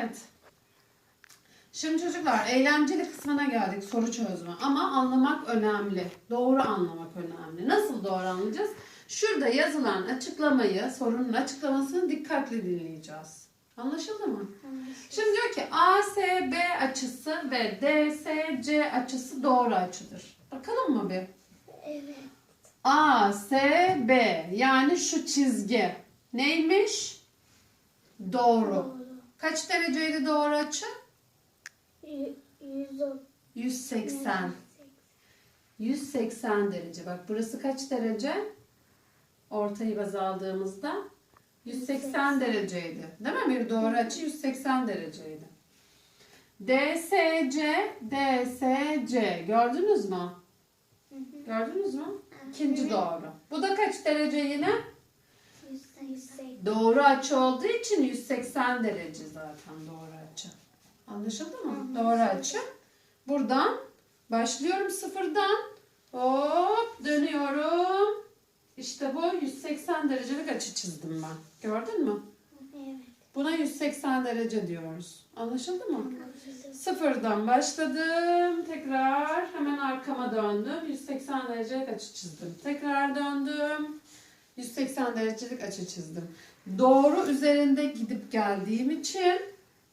Evet. Şimdi çocuklar eğlenceli kısmına geldik soru çözme ama anlamak önemli. Doğru anlamak önemli. Nasıl doğru anlayacağız? Şurada yazılan açıklamayı, sorunun açıklamasını dikkatli dinleyeceğiz. Anlaşıldı mı? Şimdi diyor ki ASB açısı ve DSC açısı doğru açıdır. Bakalım mı bir? Evet. ASB yani şu çizgi neymiş? Doğru. Kaç dereceydi doğru açı? Y- Yüz otuz. 180. 180 derece. Bak burası kaç derece? Ortayı baz aldığımızda 180 dereceydi. Değil mi? Bir doğru açı 180 dereceydi. DSC, DSC. Gördünüz mü? Gördünüz mü? İkinci doğru. Bu da kaç derece yine? Doğru açı olduğu için 180 derece zaten doğru açı. Anlaşıldı mı? Doğru açı. Buradan başlıyorum sıfırdan. Hop dönüyorum. İşte bu 180 derecelik açı çizdim ben. Gördün mü? Evet. Buna 180 derece diyoruz. Anlaşıldı mı? Anladım. Sıfırdan başladım. Tekrar hemen arkama döndüm. 180 derecelik açı çizdim. Tekrar döndüm. 180 derecelik açı çizdim. Doğru üzerinde gidip geldiğim için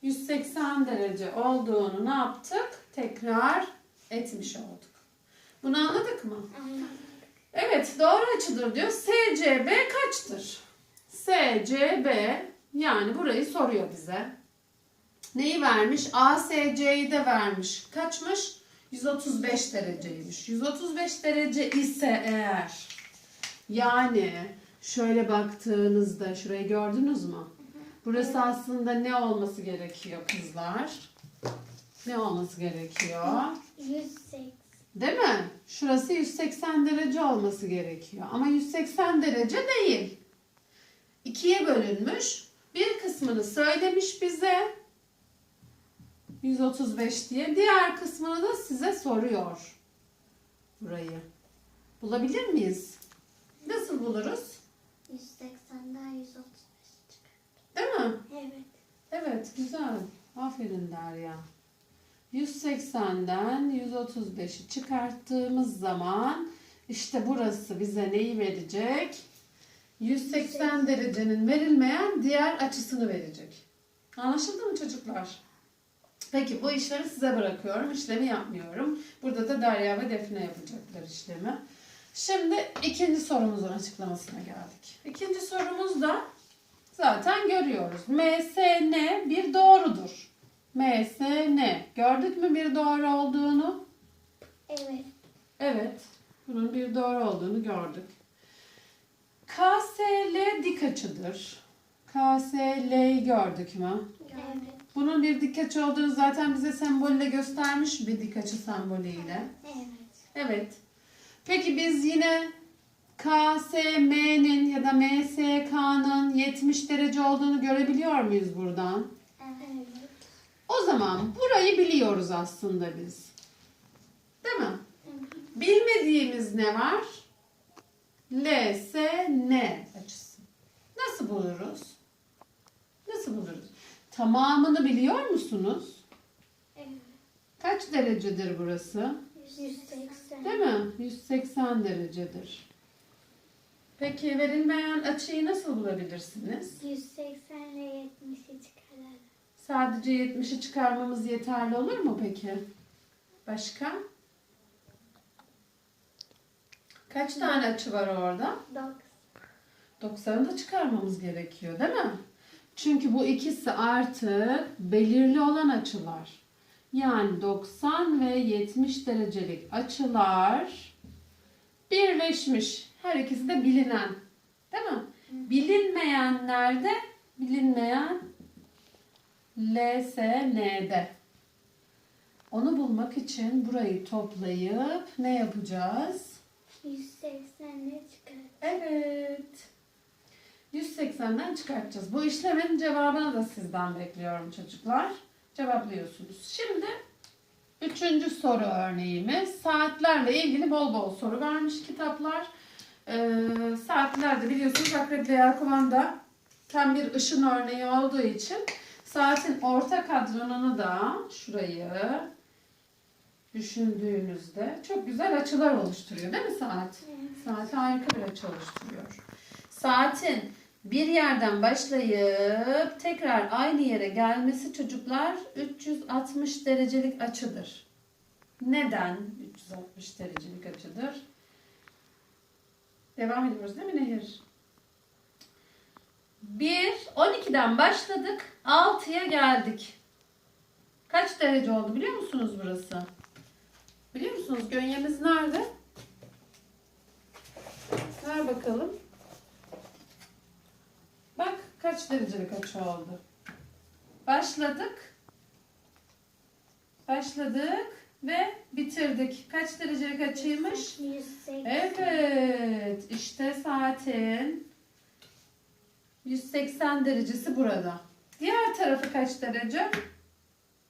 180 derece olduğunu ne yaptık? Tekrar etmiş olduk. Bunu anladık mı? Anladım. Evet doğru açıdır diyor. SCB kaçtır? SCB yani burayı soruyor bize. Neyi vermiş? ASC'yi de vermiş. Kaçmış? 135 dereceymiş. 135 derece ise eğer yani şöyle baktığınızda şurayı gördünüz mü? Burası aslında ne olması gerekiyor kızlar? Ne olması gerekiyor? Yüz seksen. Değil mi? Şurası 180 derece olması gerekiyor. Ama 180 derece değil. İkiye bölünmüş. Bir kısmını söylemiş bize. 135 diye. Diğer kısmını da size soruyor. Burayı. Bulabilir miyiz? Nasıl buluruz? Yüz seksenden yüz otuz beş çıkar. Değil mi? Evet. Evet güzel. Aferin Derya. 180'den 135'i çıkarttığımız zaman işte burası bize neyi verecek? 180 derecenin verilmeyen diğer açısını verecek. Anlaşıldı mı çocuklar? Peki bu işlemi size bırakıyorum. İşlemi yapmıyorum. Burada da Derya ve Defne yapacaklar işlemi. Şimdi ikinci sorumuzun açıklamasına geldik. İkinci sorumuz da zaten görüyoruz. MSN bir doğrudur. MSN. Gördük mü bir doğru olduğunu? Evet. Evet. Bunun bir doğru olduğunu gördük. KSL dik açıdır. KSL'yi gördük mü? Evet. Bunun bir dik açı olduğunu zaten bize sembolle göstermiş bir dik açı sembolüyle. Evet. Evet. Peki biz yine KSM'nin ya da MSK'nın 70 derece olduğunu görebiliyor muyuz buradan? Evet. O zaman burayı biliyoruz aslında biz. Değil mi? Bilmediğimiz ne var? LSN açısı. Nasıl buluruz? Nasıl buluruz? Tamamını biliyor musunuz? Evet. Kaç derecedir burası? Yüz seksen. Değil mi? 180 derecedir. Peki verilmeyen açıyı nasıl bulabilirsiniz? Yüz seksenle yetmişi çıkaralım. Sadece 70'i çıkarmamız yeterli olur mu peki? Başka? Kaç tane açı var orada? Doksan. 90'ı da çıkarmamız gerekiyor değil mi? Çünkü bu ikisi artık belirli olan açılar. Yani 90 ve 70 derecelik açılar birleşmiş. Her ikisi de bilinen. Değil mi? Bilinmeyenler de bilinmeyen LSN'de. Onu bulmak için burayı toplayıp ne yapacağız? Yüz seksenle çıkaralım. Evet. 180'den çıkartacağız. Bu işlemin cevabını da sizden bekliyorum çocuklar. Cevaplıyorsunuz. Şimdi üçüncü soru örneğimiz. Saatlerle ilgili bol bol soru vermiş kitaplar. Ee, saatler de biliyorsunuz Akrep ve Yelkovan'da tam bir ışın örneği olduğu için Saatin orta kadranını da şurayı düşündüğünüzde çok güzel açılar oluşturuyor değil mi saat? Saat harika bir açı oluşturuyor. Saatin bir yerden başlayıp tekrar aynı yere gelmesi çocuklar 360 derecelik açıdır. Neden 360 derecelik açıdır? Devam ediyoruz değil mi Nehir? 1, 12'den başladık. 6'ya geldik. Kaç derece oldu biliyor musunuz burası? Biliyor musunuz gönyemiz nerede? Ver bakalım. Kaç derecelik açı oldu. Başladık. Başladık ve bitirdik. Kaç derecelik açıymış? 180. Evet, işte saatin 180 derecesi burada. Diğer tarafı kaç derece?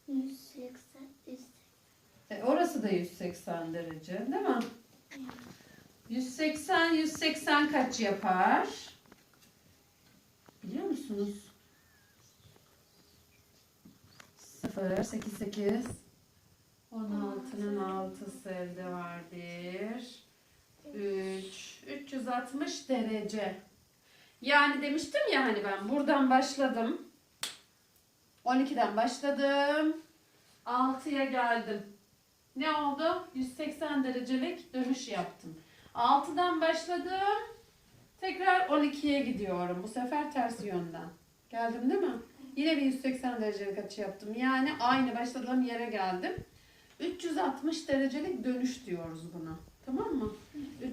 180. 180. E, orası da 180 derece, değil mi? 180 180 kaç yapar? Biliyor musunuz? 0 8 8 16'nın 6'sı elde var 1 3 360 derece. Yani demiştim ya hani ben buradan başladım. 12'den başladım. 6'ya geldim. Ne oldu? 180 derecelik dönüş yaptım. 6'dan başladım. Tekrar 12'ye gidiyorum. Bu sefer ters yönden. Geldim değil mi? Yine bir 180 derecelik açı yaptım. Yani aynı başladığım yere geldim. 360 derecelik dönüş diyoruz buna. Tamam mı?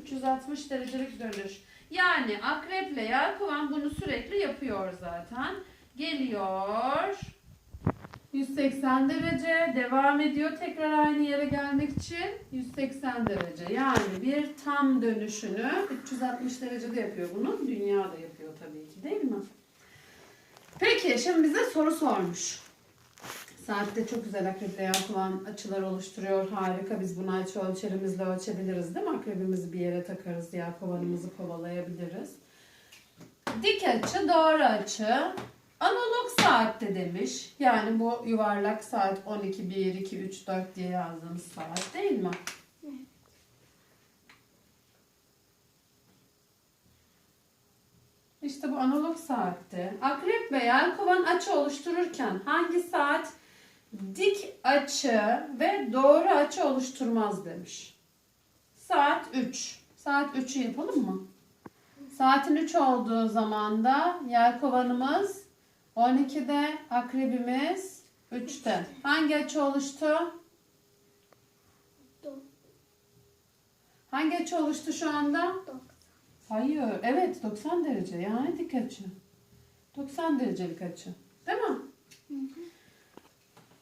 360 derecelik dönüş. Yani akreple yelkovan bunu sürekli yapıyor zaten. Geliyor. 180 derece devam ediyor tekrar aynı yere gelmek için 180 derece yani bir tam dönüşünü 360 derecede yapıyor bunu dünya da yapıyor tabii ki değil mi? Peki şimdi bize soru sormuş. Saatte çok güzel akreple yapılan açılar oluşturuyor. Harika. Biz bunu açı ölçerimizle ölçebiliriz değil mi? Akrebimizi bir yere takarız. Yelkovanımızı kovalayabiliriz. Dik açı, doğru açı. Analog saatte demiş. Yani bu yuvarlak saat 12, 1, 2, 3, 4 diye yazdığımız saat değil mi? İşte bu analog saatte. Akrep ve yelkovan açı oluştururken hangi saat dik açı ve doğru açı oluşturmaz demiş. Saat 3. Saat 3'ü yapalım mı? Saatin 3 olduğu zaman da yelkovanımız 12'de, akrebimiz 3'te. Hangi açı oluştu? Hangi açı oluştu şu anda? 90. Hayır. Evet 90 derece yani dik açı. 90 derecelik açı. Değil mi?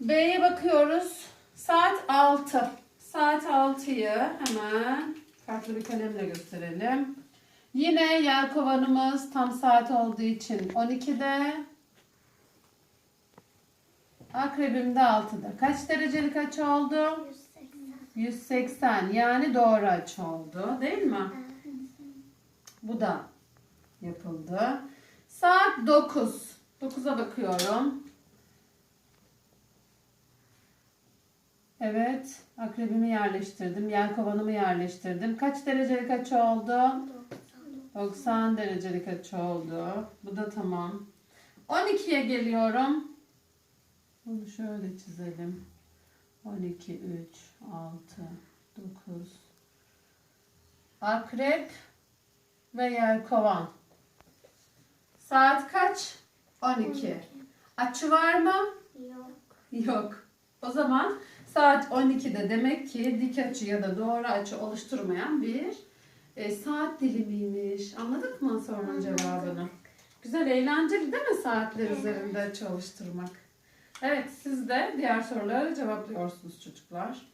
B'ye bakıyoruz. Saat 6. Saat 6'yı hemen farklı bir kalemle gösterelim. Yine yelkovanımız tam saat olduğu için 12'de. Akrebim de 6'da. Kaç derecelik açı oldu? 180. 180 yani doğru açı oldu. Değil mi? Bu da yapıldı. Saat 9. 9'a bakıyorum. Evet. Akrebimi yerleştirdim. Yelkovanımı yerleştirdim. Kaç derecelik açı oldu? 90. 90 derecelik açı oldu. Bu da tamam. 12'ye geliyorum. Bunu şöyle çizelim. 12, 3, 6, 9. Akrep ve yelkovan. Saat kaç? 12. Açı var mı? Yok. Yok. O zaman saat 12'de demek ki dik açı ya da doğru açı oluşturmayan bir e, saat dilimiymiş. Anladık mı sorunun cevabını? Güzel, eğlenceli değil mi saatler Evet. üzerinde çalıştırmak? Evet, siz de diğer soruları cevaplıyorsunuz çocuklar.